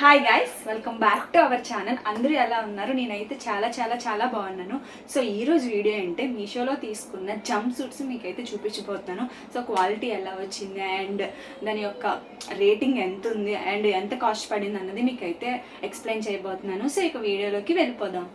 Hi guys welcome back to our channel అందరూ ఎలా ఉన్నారు? నేనైతే చాలా చాలా చాలా బాగున్నాను. సో ఈరోజు వీడియో అంటే మీషోలో తీసుకున్న జంప్ సూట్స్ మీకైతే చూపించబోతున్నాను. సో క్వాలిటీ ఎలా వచ్చింది? అండ్ దాని యొక్క రేటింగ్ ఎంత ఉంది? అండ్ ఎంత కాస్ట్ పడింది? అన్నది మీకైతే ఎక్స్ప్లెయిన్ చేయబోతున్నాను. సో ఇక వీడియోలోకి వెళ్ళిపోదాం.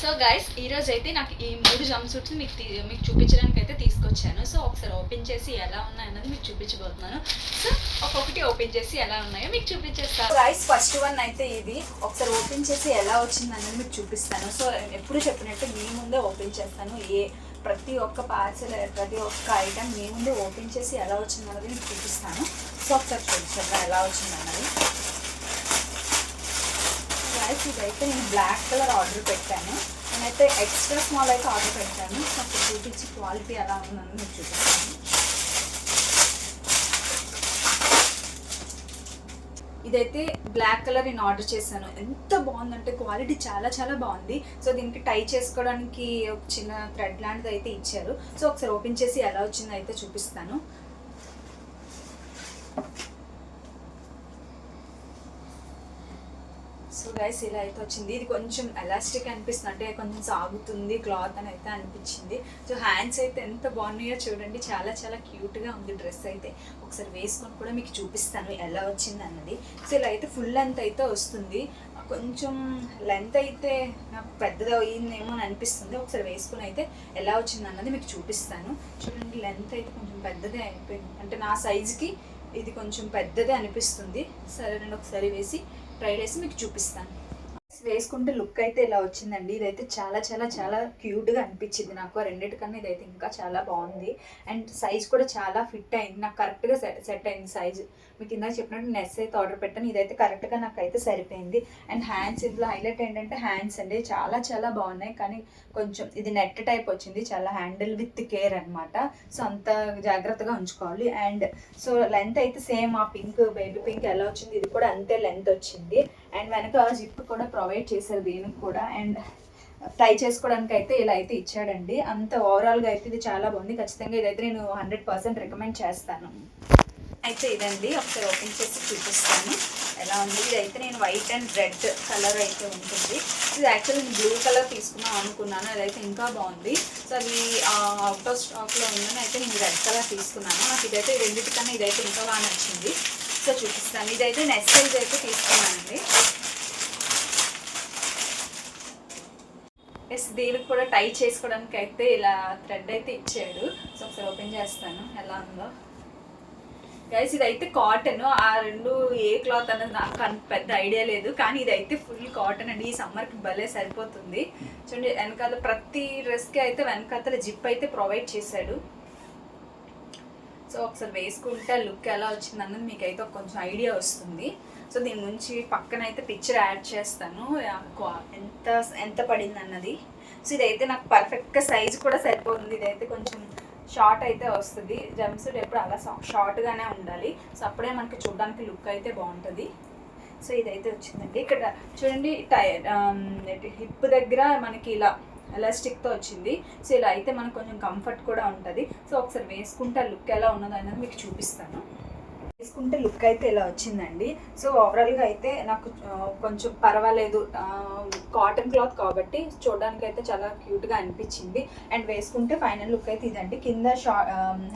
సో గైస్ ఈ రోజు అయితే నాకు ఈ మూడు జంప్ సూట్స్ మీకు మీకు చూపించడానికి అయితే తీసుకొచ్చాను. సో ఒకసారి ఓపెన్ చేసి ఎలా ఉన్నాయి అన్నది మీకు చూపించబోతున్నాను. సో ఒక్కొక్కటి ఓపెన్ చేసి ఎలా ఉన్నాయో మీకు చూపించేస్తాను. గైస్ ఫస్ట్ వన్ అయితే ఇది. ఒకసారి ఓపెన్ చేసి ఎలా వచ్చింది అనేది మీకు చూపిస్తాను. సో ఎప్పుడు చెప్పినట్టు మీ ముందే ఓపెన్ చేస్తాను. ఏ ప్రతి ఒక్క పార్సల్ ప్రతి ఒక్క ఐటమ్ మీ ముందే ఓపెన్ చేసి ఎలా వచ్చింది అనేది మీకు చూపిస్తాను. సో ఒకసారి చూపించాను ఎలా వచ్చింది అన్నది. గాయస్ ఇదైతే నేను బ్లాక్ కలర్ ఆర్డర్ పెట్టాను. నేనైతే ఎక్స్ట్రా స్మాల్ అయితే ఆర్డర్ పెట్టాను. నాకు చూపించి క్వాలిటీ ఎలా ఉందని నేను చూపిస్తాను. ఇదైతే బ్లాక్ కలర్ నేను ఆర్డర్ చేశాను. ఎంత బాగుందంటే క్వాలిటీ చాలా చాలా బాగుంది. సో దీనికి టై చేసుకోవడానికి ఒక చిన్న థ్రెడ్ లాంటిది అయితే ఇచ్చారు. సో ఒకసారి ఓపెన్ చేసి ఎలా వచ్చిందో అయితే చూపిస్తాను సో గైస్ ఇలా అయితే వచ్చింది. ఇది కొంచెం ఎలాస్టిక్ అనిపిస్తుంది. అంటే కొంచెం సాగుతుంది క్లాత్ అని అయితే అనిపించింది. సో హ్యాండ్స్ అయితే ఎంత బాగున్నాయో చూడండి. చాలా చాలా క్యూట్గా ఉంది డ్రెస్ అయితే. ఒకసారి వేసుకొని కూడా మీకు చూపిస్తాను ఎలా వచ్చింది అన్నది. సో ఇలా అయితే ఫుల్ లెంత్ అయితే వస్తుంది. కొంచెం లెంత్ అయితే నాకు పెద్దది అయ్యిందేమో అని అనిపిస్తుంది. ఒకసారి వేసుకుని అయితే ఎలా వచ్చింది అన్నది మీకు చూపిస్తాను. చూడండి లెంత్ అయితే కొంచెం పెద్దదే అయిపోయింది. అంటే నా సైజుకి ఇది కొంచెం పెద్దదే అనిపిస్తుంది. సరే నేను ఒకసారి వేసి ట్రై చేసి మీకు చూపిస్తాను. వేసుకుంటే లుక్ అయితే ఇలా వచ్చిందండి. ఇదైతే చాలా చాలా చాలా క్యూట్గా అనిపించింది నాకు. రెండింటికన్నా ఇదైతే ఇంకా చాలా బాగుంది. అండ్ సైజ్ కూడా చాలా ఫిట్ అయింది. నాకు కరెక్ట్గా సెట్ అయింది సైజ్. మీకు ఇందాక చెప్పినట్టు నేను అయితే ఆర్డర్ పెట్టాను. ఇదైతే కరెక్ట్గా నాకు అయితే సరిపోయింది. అండ్ హ్యాండ్స్ ఇందులో హైలైట్ ఏంటంటే హ్యాండ్స్ అండి. చాలా చాలా బాగున్నాయి. కానీ కొంచెం ఇది నెట్ టైప్ వచ్చింది. చాలా హ్యాండిల్ విత్ కేర్ అనమాట సో అంత జాగ్రత్తగా ఉంచుకోవాలి. అండ్ సో లెంత్ అయితే సేమ్ ఆ పింక్ బేబీ పింక్ ఎలా వచ్చింది? ఇది కూడా అంతే లెంత్ వచ్చింది. అండ్ వెనక జిప్ కూడా ప్రొవైడ్ చేశారు దీనికి కూడా. అండ్ ట్రై చేసుకోవడానికి అయితే ఇలా అయితే ఇచ్చాడండి. అంత ఓవరాల్గా అయితే ఇది చాలా బాగుంది. ఖచ్చితంగా ఇదైతే నేను హండ్రెడ్ పర్సెంట్ రికమెండ్ చేస్తాను. అయితే ఇదండి. ఒకసారి ఓపెన్ చేసి చూపిస్తాను. ఎలా ఉంది? ఇదైతే నేను వైట్ అండ్ రెడ్ కలర్ అయితే ఉంటుంది. ఇది యాక్చువల్లీ నేను బ్లూ కలర్ తీసుకుందాం అనుకున్నాను. అదైతే ఇంకా బాగుంది. సో అది అవుట్ ఆఫ్ స్టాక్లో ఉందని అయితే నేను రెడ్ కలర్ తీసుకున్నాను. నాకు ఇదైతే రెండింటికన్నా ఇదైతే ఇంకా బాగా నచ్చింది. సో చూపిస్తాను. ఇదైతే నెక్స్ట్ సైజ్ అయితే తీసుకున్నానండి. ఎస్ దీనికి కూడా టై చేసుకోవడానికి అయితే ఇలా థ్రెడ్ అయితే ఇచ్చాడు. సో ఒకసారి ఓపెన్ చేస్తాను. ఎలా ఉందో. గైస్ ఇదైతే కాటన్ ఆ రెండు ఏ క్లాత్ అన్నది నాకు అంత పెద్ద ఐడియా లేదు. కానీ ఇదైతే ఫుల్ కాటన్ అండి. ఈ సమ్మర్కి భలే సరిపోతుంది. చూడండి వెనకాల ప్రతి డ్రెస్కి అయితే వెనకాల జిప్ అయితే ప్రొవైడ్ చేశాడు. సో ఒకసారి వేసుకుంటే లుక్ ఎలా వచ్చింది అన్నది మీకు అయితే కొంచెం ఐడియా వస్తుంది. సో దీని నుంచి పక్కన అయితే పిక్చర్ యాడ్ చేస్తాను క్వా- ఎంత ఎంత పడింది అన్నది సో ఇదైతే నాకు పర్ఫెక్ట్గా సైజ్ కూడా సరిపోతుంది. ఇదైతే కొంచెం షార్ట్ అయితే వస్తుంది. జంప్సూట్ ఎప్పుడు అలా షార్ట్గానే ఉండాలి. సో అప్పుడే మనకి చూడడానికి లుక్ అయితే బాగుంటుంది. సో ఇదైతే వచ్చిందండి. ఇక్కడ చూడండి టైర్ హిప్ దగ్గర మనకి ఇలా ఎలాస్టిక్తో వచ్చింది. సో ఇలా అయితే మనకు కొంచెం కంఫర్ట్ కూడా ఉంటుంది. సో ఒకసారి వేసుకుంటే లుక్ ఎలా ఉన్నదో అనేది మీకు చూపిస్తాను. వేసుకుంటే లుక్ అయితే ఇలా వచ్చిందండి. సో ఓవరాల్గా అయితే నాకు కొంచెం పర్వాలేదు. కాటన్ క్లాత్ కాబట్టి చూడడానికి అయితే చాలా క్యూట్గా అనిపించింది. అండ్ వేసుకుంటే ఫైనల్ లుక్ అయితే ఇదండి. కింద షా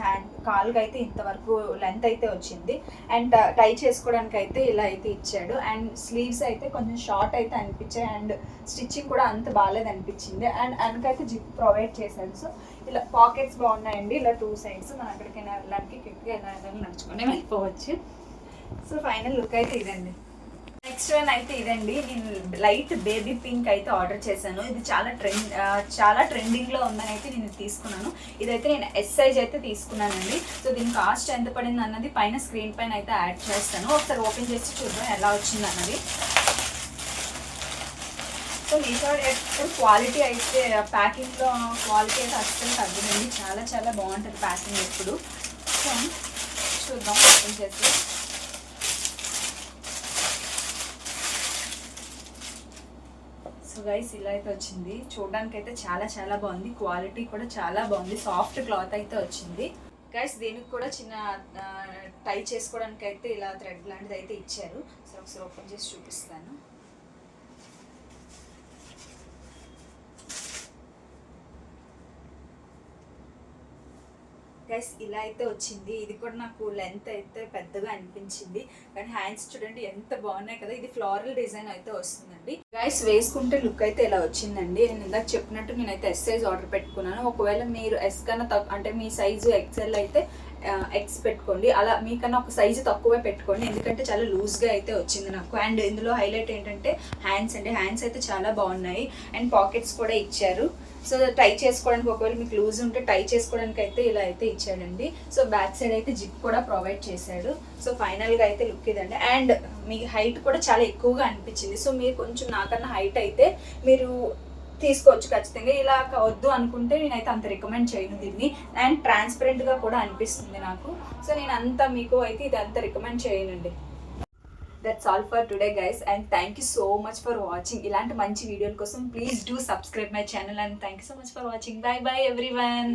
హ్యాండ్ కాల్కి అయితే ఇంతవరకు లెంత్ అయితే వచ్చింది. అండ్ టై చేసుకోవడానికి అయితే ఇలా అయితే ఇచ్చాడు. అండ్ స్లీవ్స్ అయితే కొంచెం షార్ట్ అయితే అనిపించాయి. అండ్ స్టిచ్చింగ్ కూడా అంత బాగాలేదు అనిపించింది. అండ్ అందుకైతే జిప్ ప్రొవైడ్ చేశాడు. సో ఇలా పాకెట్స్ బాగున్నాయండి. ఇలా టూ సైడ్స్ మనం ఎక్కడికైనా వెళ్ళడానికి క్విక్గా ఎలా వెళ్ళాలి నడుచుకొని వెళ్ళిపోవచ్చు. సో ఫైనల్ లుక్ అయితే ఇదండి. నెక్స్ట్ వన్ అయితే ఇదండి. నేను లైట్ బేబీ పింక్ అయితే ఆర్డర్ చేశాను. ఇది చాలా ట్రెండ్ చాలా ట్రెండింగ్లో ఉందని అయితే నేను తీసుకున్నాను. ఇదైతే నేను ఎస్ సైజ్ అయితే తీసుకున్నానండి. సో దీని కాస్ట్ ఎంత పడింది అన్నది పైన స్క్రీన్ పైన అయితే యాడ్ చేస్తాను. ఒకసారి ఓపెన్ చేసి చూద్దాం ఎలా వచ్చింది అన్నది. సో మీషో ఎప్పుడు క్వాలిటీ అయితే ప్యాకింగ్లో క్వాలిటీ అయితే అస్సలు తగ్గదండి. చాలా చాలా బాగుంటుంది ప్యాకింగ్ ఎప్పుడు. సో చూద్దాం ఓపెన్ చేసి సో గైస్ ఇలా అయితే వచ్చింది. చూడడానికి అయితే చాలా చాలా బాగుంది. క్వాలిటీ కూడా చాలా బాగుంది. సాఫ్ట్ క్లాత్ అయితే వచ్చింది. గైస్ దీనికి కూడా చిన్న టై చేసుకోవడానికి అయితే ఇలా థ్రెడ్ లాంటిది అయితే ఇచ్చారు. సో ఒకసారి ఓపెన్ చేసి చూపిస్తాను. గైస్ ఇలా అయితే వచ్చింది. ఇది కూడా నాకు లెంత్ అయితే పెద్దగా అనిపించింది. కానీ హ్యాండ్స్ చూడండి ఎంత బాగున్నాయి కదా. ఇది ఫ్లోరల్ డిజైన్ అయితే వస్తుందండి. గైస్ వేసుకుంటే లుక్ అయితే ఇలా వచ్చిందండి. నేను ఇందాక చెప్పినట్టు నేనైతే ఎస్ సైజ్ ఆర్డర్ పెట్టుకున్నాను. ఒకవేళ మీరు ఎస్ కన్నా అంటే మీ సైజు ఎక్సెల్ అయితే ఎక్స్ పెట్టుకోండి. అలా మీకన్నా ఒక సైజు తక్కువే పెట్టుకోండి. ఎందుకంటే చాలా లూజ్గా అయితే వచ్చింది నాకు. అండ్ ఇందులో హైలైట్ ఏంటంటే హ్యాండ్స్ అండి. హ్యాండ్స్ అయితే చాలా బాగున్నాయి. అండ్ పాకెట్స్ కూడా ఇచ్చారు. సో టై చేసుకోవడానికి ఒకవేళ మీకు లూజ్ ఉంటే టై చేసుకోవడానికి అయితే ఇలా అయితే ఇచ్చాడండి. సో బ్యాక్ సైడ్ అయితే జిప్ కూడా ప్రొవైడ్ చేశాడు. సో ఫైనల్గా అయితే లుక్ ఇదండి. అండ్ మీ హైట్ కూడా చాలా ఎక్కువగా అనిపించింది. సో మీరు కొంచెం నాకన్నా హైట్ అయితే మీరు తీసుకోవచ్చు ఖచ్చితంగా. ఇలా వద్దు అనుకుంటే నేనైతే అంత రికమెండ్ చేయను దీన్ని. అండ్ ట్రాన్స్పరెంట్గా కూడా అనిపిస్తుంది నాకు. సో నేను అంత మీకు అయితే ఇది అంత రికమెండ్ చేయనండి. That's all for today guys and thank you so much for watching ఇలాంటి మంచి వీడియోల కోసం please do subscribe my channel and thank you so much for watching bye bye everyone